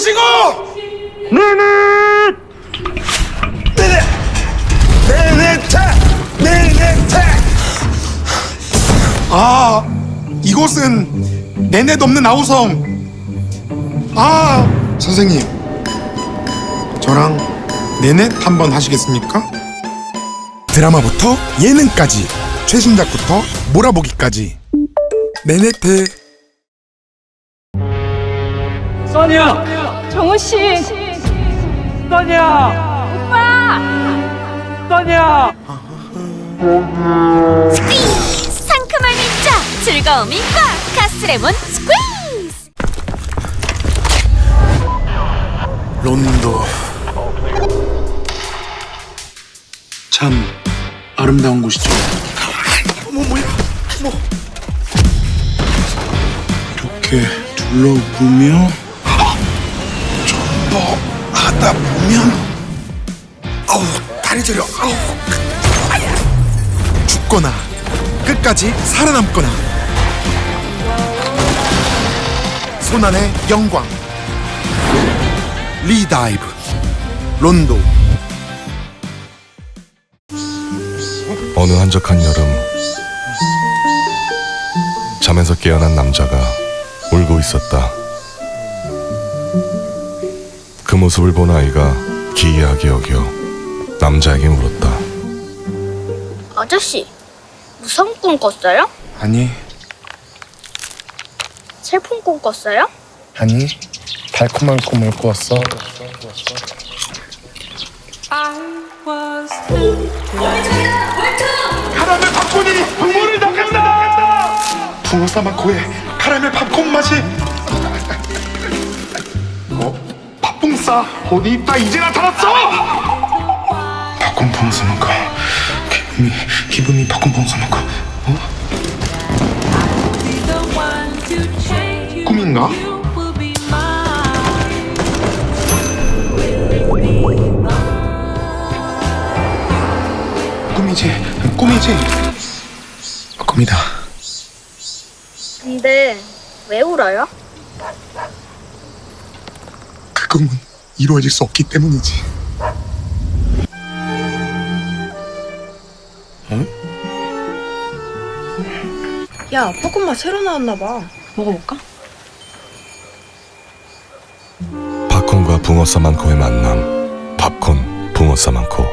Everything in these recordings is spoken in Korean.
누구시고? 네네. 네네. 네네 태. 네네 태. 아, 이곳은 네넷 없는 아우성. 아, 선생님. 저랑 네넷 한번 하시겠습니까? 드라마부터 예능까지 최신작부터 몰아보기까지 네넷해 써니야! 정우 씨, 써니야! 오빠! 써니야! 상큼한 인자 즐거움이 꽉 가스레몬 스퀴즈 론도 참 아름다운 곳이죠. 어머 뭐야? 어머 이렇게 둘러보며 전보하다 보면 아우 다리 저려. 아우 죽거나 끝까지 살아남거나. 손안의 영광. 리다이브. 론도. 어느 한적한 여름 잠에서 깨어난 남자가 울고 있었다. 그 모습을 본 아이가 기이하게 여겨 남자에게 물었다. 아저씨, 무서운 꿈 꿨어요? 아니 슬픈 꿈 꿨어요? 아니 달콤한 꿈을 꾸었어 카라멜 팝콘이 부모를 닦았다 붕어 싸만 코에 카라멜 팝콘 맛이 팥붕싸 어디 있다 이제 나타났어 붕어 싸만 코 기분이 기분이 붕어 싸만 코 어? 꿈인가? 꿈이지 꿈이지 꿈이다 근데 왜 울어요? 그 꿈은 이루어질 수 없기 때문이지 야, 팝콘맛 새로 나왔나 봐. 먹어볼까? 팝콘과 붕어 싸만코의 만남. 팝콘, 붕어 싸만코.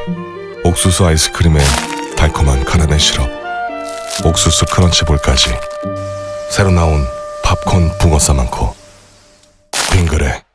옥수수 아이스크림에 달콤한 카라멜 시럽. 옥수수 크런치볼까지. 새로 나온 팝콘 붕어 싸만코. 빙그레.